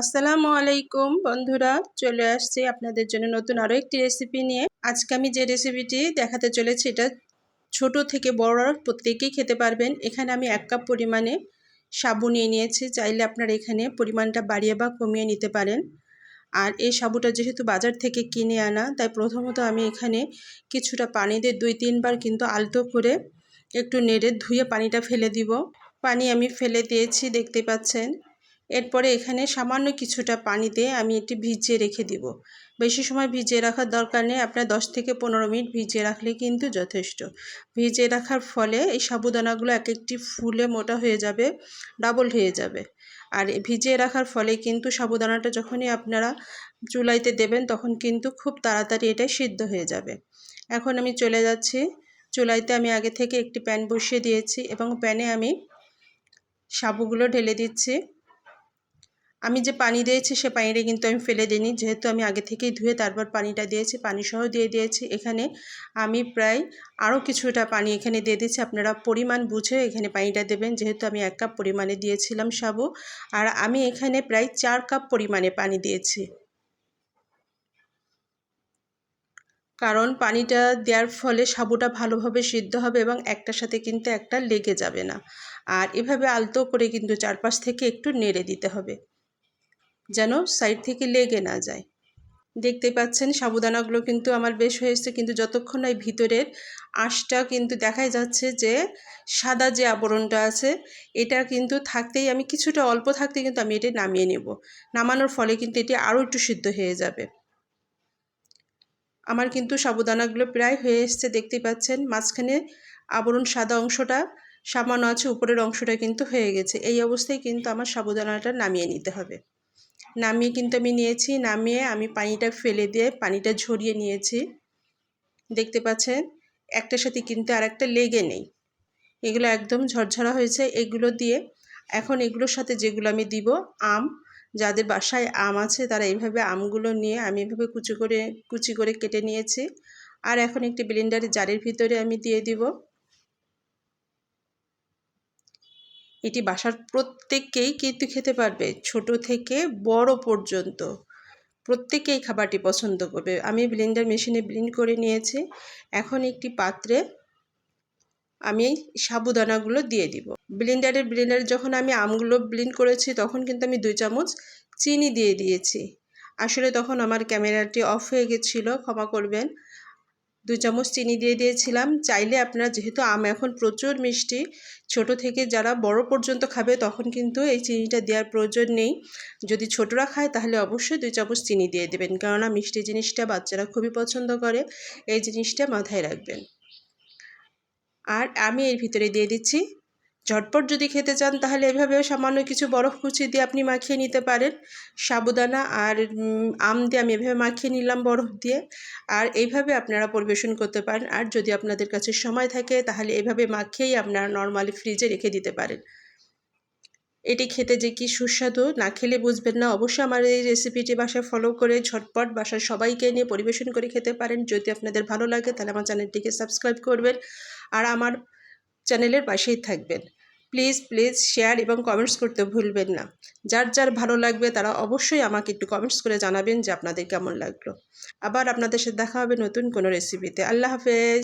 আসসালামু আলাইকুম বন্ধুরা, চলে আসছি আপনাদের জন্য নতুন আরও একটি রেসিপি নিয়ে। আজকে আমি যে রেসিপিটি দেখাতে চলেছি, এটা ছোট থেকে বড় প্রত্যেকেই খেতে পারবেন। এখানে আমি এক কাপ পরিমাণে সাবু নিয়ে নিয়েছি, চাইলে আপনারা এখানে পরিমাণটা বাড়িয়ে বা কমিয়ে নিতে পারেন। আর এই সাবুটা যেহেতু বাজার থেকে কিনে আনা, তাই প্রথমত আমি এখানে কিছুটা পানি দিয়ে দুই তিনবার কিন্তু আলতো করে একটু নেড়ে ধুয়ে পানিটা ফেলে দিব। পানি আমি ফেলে দিয়েছি, দেখতে পাচ্ছেন। এরপরে এখানে সামান্য কিছুটা পানিতে আমি এটি ভিজিয়ে রেখে দিব। বেশি সময় ভিজিয়ে রাখার দরকার নেই, আপনার দশ থেকে পনেরো মিনিট ভিজিয়ে রাখলে কিন্তু যথেষ্ট। ভিজিয়ে রাখার ফলে এই সাবুদানাগুলো এক একটি ফুলে মোটা হয়ে যাবে, ডাবল হয়ে যাবে। আর ভিজিয়ে রাখার ফলে কিন্তু সাবুদানাটা যখনই আপনারা চুলাইতে দেবেন তখন কিন্তু খুব তাড়াতাড়ি এটা সিদ্ধ হয়ে যাবে। এখন আমি চলে যাচ্ছি। চুলাইতে আমি আগে থেকে একটি প্যান বসিয়ে দিয়েছি এবং প্যানে আমি সাবুগুলো ঢেলে দিচ্ছি। আমি যে পানি দিয়েছি, সে পানিটা কিন্তু আমি ফেলে দিইনি। যেহেতু আমি আগে থেকেই ধুয়ে তারপর পানিটা দিয়েছি পানি সহ দিয়ে দিয়েছি। এখানে আমি প্রায় আরও কিছুটা পানি এখানে দিয়ে দিচ্ছি আপনারা পরিমাণ বুঝে এখানে পানিটা দেবেন। যেহেতু আমি এক কাপ পরিমাণে দিয়েছিলাম সাবু। আর আমি এখানে প্রায় চার কাপ পরিমাণে পানি দিয়েছি। কারণ পানিটা দেওয়ার ফলে সাবুটা ভালোভাবে সিদ্ধ হবে এবং একটার সাথে কিন্তু একটা লেগে যাবে না। আর এভাবে আলতো করে কিন্তু চারপাশ থেকে একটু নেড়ে দিতে হবে। যেন সাইড থেকে লেগে না যায়। দেখতে পাচ্ছেন, সাবুদানাগুলো কিন্তু আমার বেশ হয়েছে কিন্তু যতক্ষণ এই ভিতরের আঁশটা কিন্তু দেখাই যাচ্ছে যে সাদা যে আবরণটা আছে, এটা কিন্তু থাকতেই, আমি কিছুটা অল্প থাকতে কিন্তু আমি এটা নামিয়ে নেব। নামানোর ফলে কিন্তু এটি আরও একটু সিদ্ধ হয়ে যাবে। আমার কিন্তু সাবুদানাগুলো প্রায় হয়ে এসছে দেখতে পাচ্ছেন, মাঝখানে আবরণ সাদা অংশটা সামান্য আছে, উপরের অংশটা কিন্তু হয়ে গেছে। এই অবস্থায় কিন্তু আমার সাবুদানাটা নামিয়ে নিতে হবে। নামিয়ে কিন্তু আমি নিয়েছি। নামিয়ে আমি পানিটা ফেলে দিয়ে পানিটা ঝরিয়ে নিয়েছি। দেখতে পাচ্ছেন? একটার সাথে কিন্তু আর একটা লেগে নেই। এগুলো একদম ঝরঝরা হয়েছে। এগুলো দিয়ে এখন এগুলোর সাথে যেগুলো আমি দিব, আম, যাদের বাসায় আম আছে তারা এইভাবে আমগুলো নিয়ে আমি এভাবে কুচি করে কুচি করে কেটে নিয়েছি। আর এখন একটি ব্লেন্ডারের জারের ভিতরে আমি দিয়ে দিব। এটি বাসার প্রত্যেককেই কিন্তু খেতে পারবে, ছোট থেকে বড় পর্যন্ত। প্রত্যেকেই খাবারটি পছন্দ করবে। আমি ব্লেন্ডার মেশিনে ব্লেন্ড করে নিয়েছি। এখন একটি পাত্রে আমি সাবুদানাগুলো দিয়ে দিব। ব্লেন্ডারের ব্লেন্ডারে যখন আমি আমগুলো ব্লেন্ড করেছি, তখন কিন্তু আমি দুই চামচ চিনি দিয়ে দিয়েছি। আসলে তখন আমার ক্যামেরাটি অফ হয়ে গেছিল, ক্ষমা করবেন। দু চামচ চিনি দিয়ে দিয়েছিলাম। চাইলে আপনারা যেহেতু আম এখন প্রচুর মিষ্টি, ছোট থেকে যারা বড় পর্যন্ত খাবে তখন কিন্তু এই চিনিটা দেওয়ার প্রয়োজন নেই। যদি ছোটরা খায় তাহলে অবশ্যই দুই চামচ চিনি দিয়ে দেবেন, কেননা মিষ্টি জিনিসটা বাচ্চারা খুবই পছন্দ করে, এই জিনিসটা মাথায় রাখবেন। আর আমি এর ভিতরে দিয়ে দিচ্ছি ঝটপট যদি খেতে চান, তাহলে এভাবেও সামান্য কিছু বরফ কুচি দিয়ে আপনি মাখিয়ে নিতে পারেন। সাবুদানা আর আম দিয়ে আমি এভাবে মাখিয়ে নিলাম বরফ দিয়ে। আর এইভাবে আপনারা পরিবেশন করতে পারেন। আর যদি আপনাদের কাছে সময় থাকে, তাহলে এভাবে মাখিয়েই আপনারা নর্মালি ফ্রিজে রেখে দিতে পারেন। এটি খেতে যে কি সুস্বাদু, না খেলে বুঝবেন না। অবশ্যই আমার এই রেসিপিটি বাসায় ফলো করে ঝটপট বাসার সবাইকে নিয়ে পরিবেশন করে খেতে পারেন। যদি আপনাদের ভালো লাগে, তাহলে আমার চ্যানেলটিকে সাবস্ক্রাইব করবেন। আর আমার চ্যানেলের পাশেই থাকবেন। প্লিজ প্লিজ শেয়ার এবং কমেন্টস করতে ভুলবেন না। যার যার ভালো লাগবে তারা অবশ্যই আমাকে একটু কমেন্টস করে জানাবেন যে আপনাদের কেমন লাগল। আবার আপনাদের সাথে দেখা হবে নতুন কোনো রেসিপিতে আল্লাহ হাফেজ।